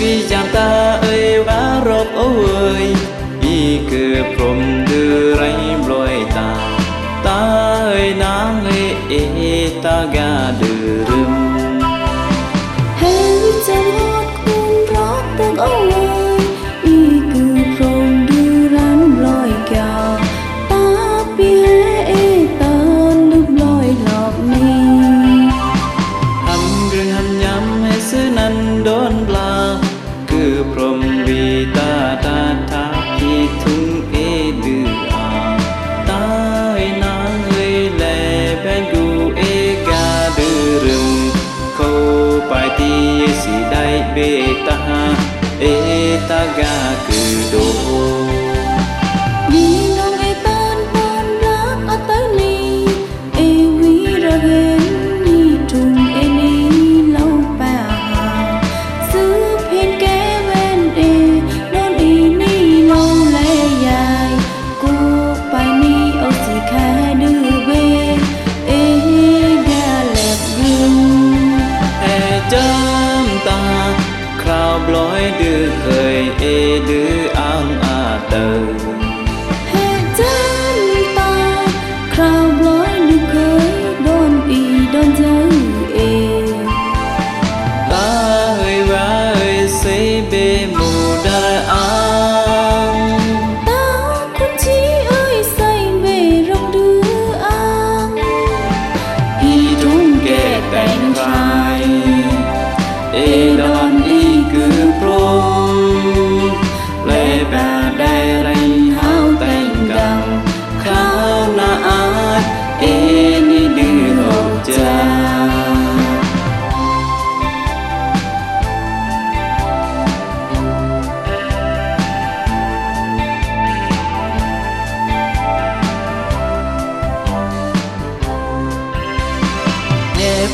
gi jam ta ơi vá rộp ấu ơi y cư prom dư rai ta ta ơi nang ê ê ta ga dư rừng. Hên chân hốt cuốn rót tương ấu จำตา คราวบลอยดื้อเคยเอดื้ออ้างอาเตอ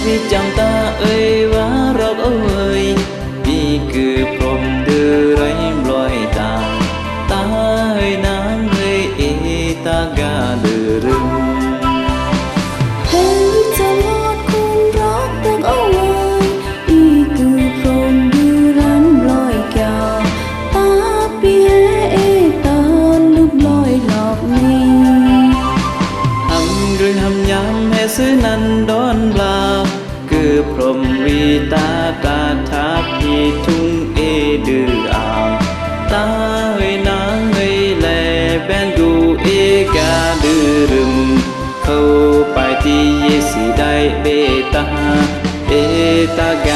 biết chẳng ta ơi vá rọc ơi đi cứ าตาทาพีทุ่งเอดืออ่าวตาเฮยนางเฮยแลแบนดูเอกาดื้อรึม เข้าไปที่เยสีได้เบตาเอตากา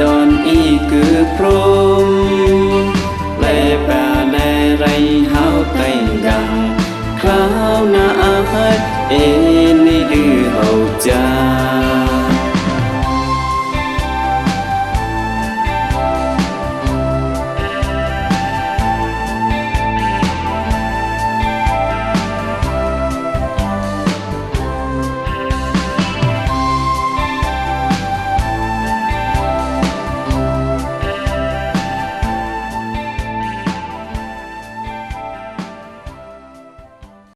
ดอนอีกือพรู